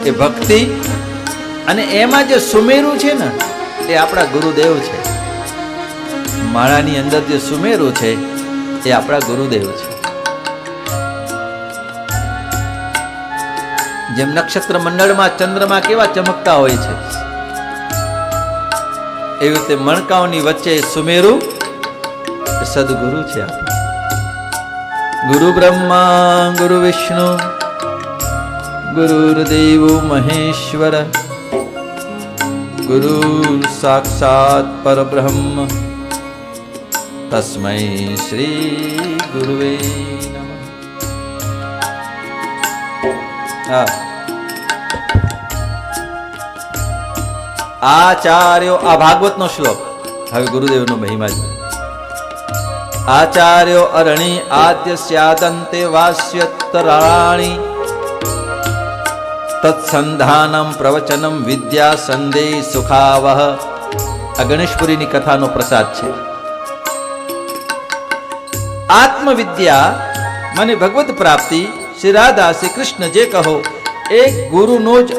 એ ભક્તિ અને એમાં જે સુમેરું છે ને, એ આપણા ગુરુદેવ છે. માળાની અંદર જે સુમેરું છે, એ આપણા ગુરુદેવ છે. જેમ નક્ષત્ર મંડળમાં ચંદ્રમાં કેવા ચમકતા હોય છે, એવી રીતે મણકાઓની વચ્ચે સુમેરું સદગુરુ છે ગુરુ બ્રહ્મા, ગુરુ વિષ્ણુ ગુરુ સાક્ષાત પરબ્રહ્મ તસ્મૈ શ્રી ગુરુવે નમઃ હા આચાર્યો આ ભાગવતનો શ્લોક હવે ગુરુદેવનો મહિમા છે। આચાર્યો અરણી આદ્ય સ્યાદંતે વાસ્યતરાણી તત્સંધાનમ પ્રવચનમ વિદ્યા સંદેહ સુખાવહ આ ગણેશપુરીની કથાનો પ્રસાદ છે। આત્મવિદ્યા મને ભગવત પ્રાપ્તિ શ્રી રાધા શ્રી કૃષ્ણ જે કહો એક ગુરુનો જ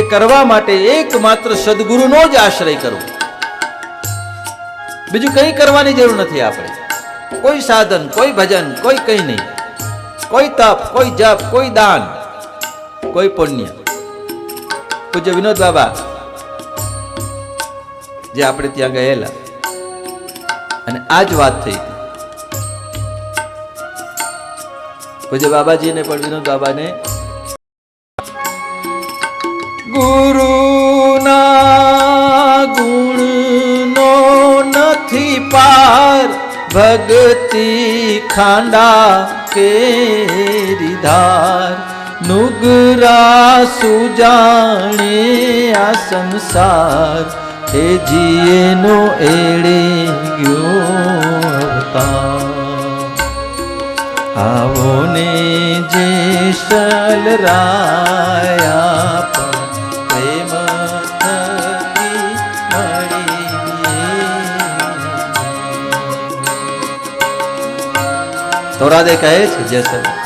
એ કરવા માટે એકમાત્ર સદગુરુનો જ આશ્રય કરવો બીજું કંઈ કરવાની જરૂર નથી આપણે। કોઈ સાધન, કોઈ ભજન, કોઈ કંઈ નહીં। કોઈ તપ, કોઈ જપ, કોઈ દાન કોઈ પુણ્ય. પૂજ્ય વિનોદ બાબા, જે આપણે ત્યાં ગયેલા. અને આ જ વાત થઈ હતી. પૂજ્ય બાબાજીને પણ વિનોદ બાબાને ગુરુના ગુણનો નથી પાર ભગતી ખાંડા કેરી ધાર. નુગરા સુજાણે આ સંસાર હે જીએનો એળે ગયો આવો ને જે શલ રાયા પ્રેમ થકી મળી. તો કહે છે, જય જેસલ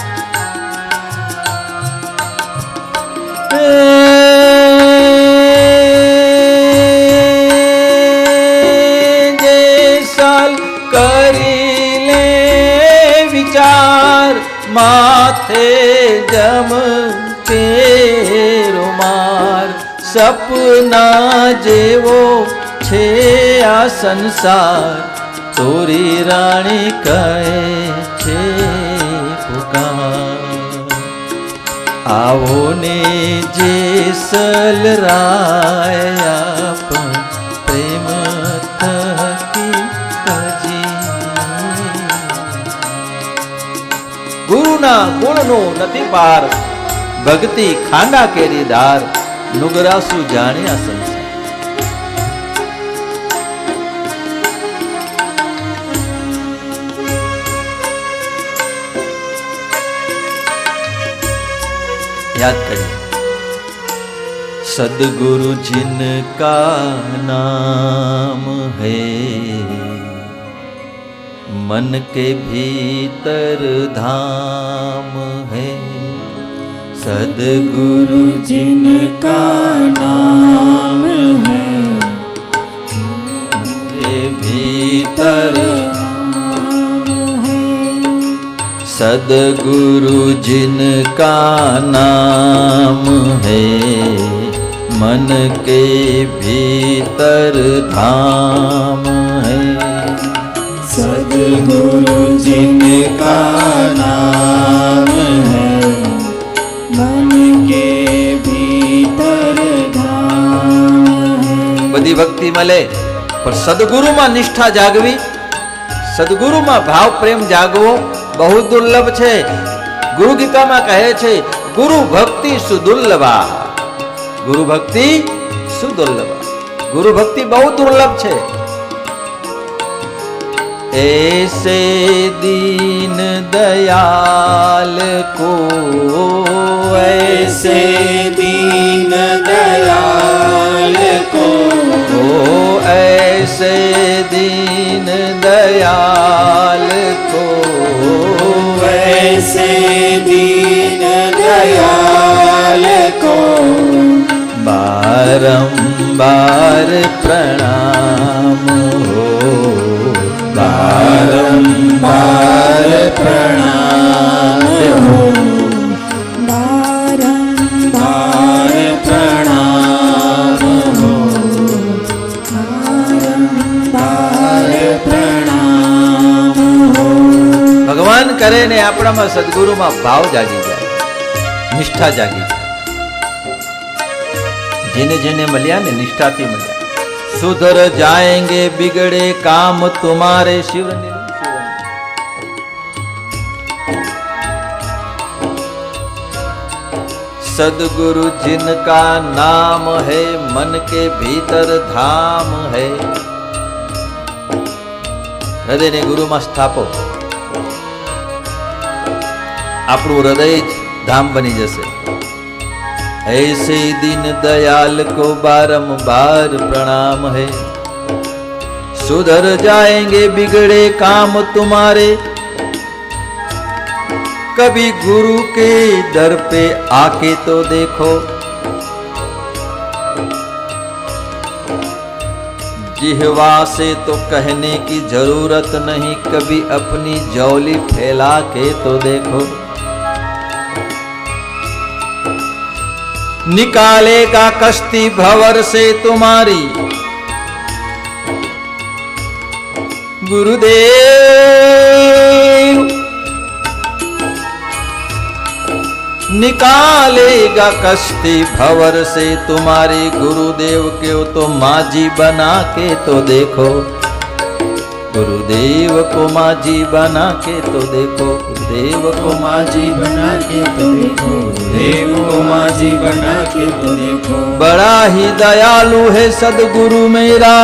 માથે જમ તેરો માર સપના જેવો છે આ સંસાર તોરી રાણી કહે છે આવો ને જે સલરાયા પણ પ્રેમ થકી હજી ગુરુના ગુણનો નથી પાર. ભક્તિ ખાંડા કેરી ધાર નુગરાસુ જાણ્યા સંસાર. याद करिए सदगुरु जिनका नाम है मन के भीतर धाम है सदगुरु जिनका नाम है के भीतर सदगुरु जिनका नाम है मन के भीतर धाम है सदगुरु जिनका नाम है मन के भीतर धाम है બધી ભક્તિ મળે પણ સદગુરુમાં નિષ્ઠા જાગવી સદગુરુમાં ભાવ પ્રેમ જાગવો બહુ દુર્લભ છે ગુરુ ગીતામાં કહે છે ગુરુ ભક્તિ સુદુર્લભા ગુરુ ભક્તિ સુદુર્લભા ગુરુ ભક્તિ બહુ દુર્લભ છે ऐसे दीन दयाल को ऐसे दीन बारंबार प्रणाम हो बारंबार प्रणाम हो बार प्रणाम हो बार प्रणाम हो ભગવાન કરે ને આપણામાં સદગુરુમાં ભાવ જાગી જાય નિષ્ઠા જાગી જાય જેને જેને મળ્યા ને નિષ્ઠાથી મળ્યા. સુધર જાયંગે બિગડે કામ તુમારે શિવ સદગુરુ જિનકા નામ હે, મન કે ભીતર ધામ હે. હૃદયને ગુરુમાં સ્થાપો. આપણું હૃદય જ ધામ બની જશે. ऐसे दिन दयाल को बारंबार प्रणाम है। सुधर जाएँगे बिगड़े काम तुम्हारे। कभी गुरु के दर पे आके तो देखो। जिहवा से तो कहने की ज़रूरत नहीं, कभी अपनी जौली फैला के तो देखो। निकालेगा कश्ती भवर से तुम्हारी। गुरुदेव, निकालेगा कश्ती भवर से तुम्हारी। गुरुदेव के तो माजी बना के तो देखो। गुरुदेव को माजी बना के तो देखो गुरुदेव को माजी बना के तो देखो देव को माझी बना के तो देखो। बड़ा ही दयालु है सदगुरु मेरा।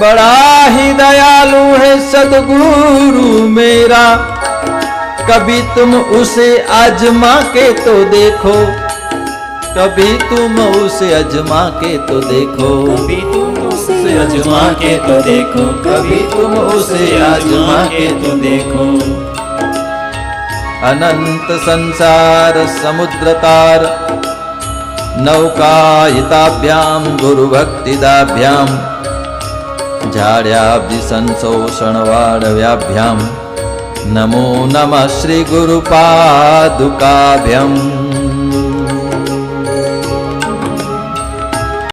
बड़ा ही दयालु है सदगुरु मेरा। कभी तुम उसे आजमा के तो देखो कभी तुम उसे अजमा के तो देखो कभी तुम उसे आजमा के तो देखो कभी तुम उसे आजमा के तो देखो अनंत संसार समुद्र तार नौकायिताभ्याम गुरुभक्तिदाभ्याम झाड्याब्धि संशोषण वाढव्याभ्याम नमो नमः श्री गुरुपादुकाभ्यम